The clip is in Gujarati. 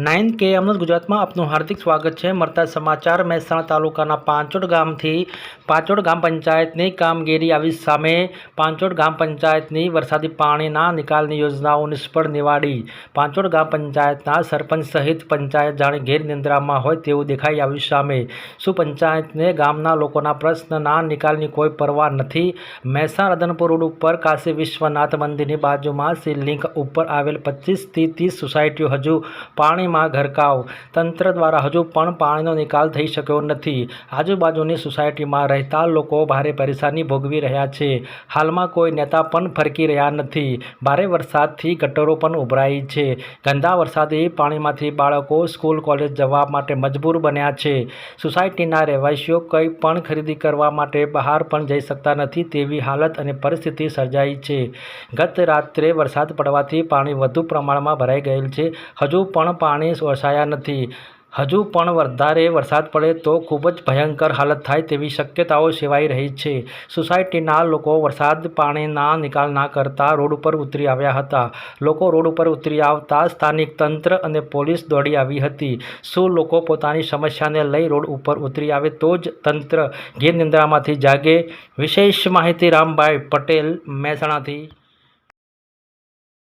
નાઇન કે અમદાવાદ ગુજરાતમાં આપનું હાર્દિક સ્વાગત છે. મળતા સમાચાર, મહેસાણા તાલુકાના પાંચોડ ગામથી પાંચોડ ગામ પંચાયતની કામગીરી આવી સામે પાંચોડ ગામ પંચાયતની વરસાદી પાણીના નિકાલની યોજનાઓ નિષ્ફળ નિવાડી. પાંચોડ ગામ પંચાયતના સરપંચ સહિત પંચાયત જાણે ઘેર નિંદ્રામાં હોય તેવું દેખાઈ આવ્યું સામે. શું પંચાયતને ગામના લોકોના પ્રશ્નના નિકાલની કોઈ પરવા નથી? મહેસાણા રતનપુર રોડ ઉપર કાશી વિશ્વનાથ મંદિરની બાજુમાં શિવલિંગ ઉપર આવેલ પચીસથી ત્રીસ સોસાયટીઓ હજુ પાણીમાં ગરકાવ. તંત્ર દ્વારા હજુ પણ પાણીનો નિકાલ થઈ શક્યો નથી. આજુબાજુની સોસાયટીમાં રહેતા લોકો ભારે પરેશાની ભોગવી રહ્યા છે. હાલમાં કોઈ નેતા પણ ફરકી રહ્યા નથી. ભારે વરસાદથી ગટરો પણ ઉભરાઈ છે. ગંદા વરસાદી પાણીમાંથી બાળકો સ્કૂલ, કોલેજ જવા માટે મજબૂર બન્યા છે. સોસાયટીના રહેવાસીઓ કંઈ પણ ખરીદી કરવા માટે બહાર પણ જઈ શકતા નથી તેવી હાલત અને પરિસ્થિતિ સર્જાઈ છે. ગત રાત્રે વરસાદ પડવાથી પાણી વધુ પ્રમાણમાં ભરાઈ ગયેલ છે. હજુ પણ પાણી ઓછાયા નથી. હજુ પણ વધારે વરસાદ પડે તો ખૂબ જ ભયંકર હાલત થાય તેવી શક્યતાઓ સેવાઈ રહી છે. સોસાયટીના લોકો વરસાદ પાણીના નિકાલ ના કરતા રોડ ઉપર ઉતરી આવ્યા હતા. લોકો રોડ ઉપર ઉતરી આવતા સ્થાનિક તંત્ર અને પોલીસ દોડી આવી હતી. શું લોકો પોતાની સમસ્યાને લઈ રોડ ઉપર ઉતરી આવે તો જ તંત્ર ગીર નિંદ્રામાંથી જાગે? વિશેષ માહિતી રામભાઈ પટેલ, મહેસાણાથી.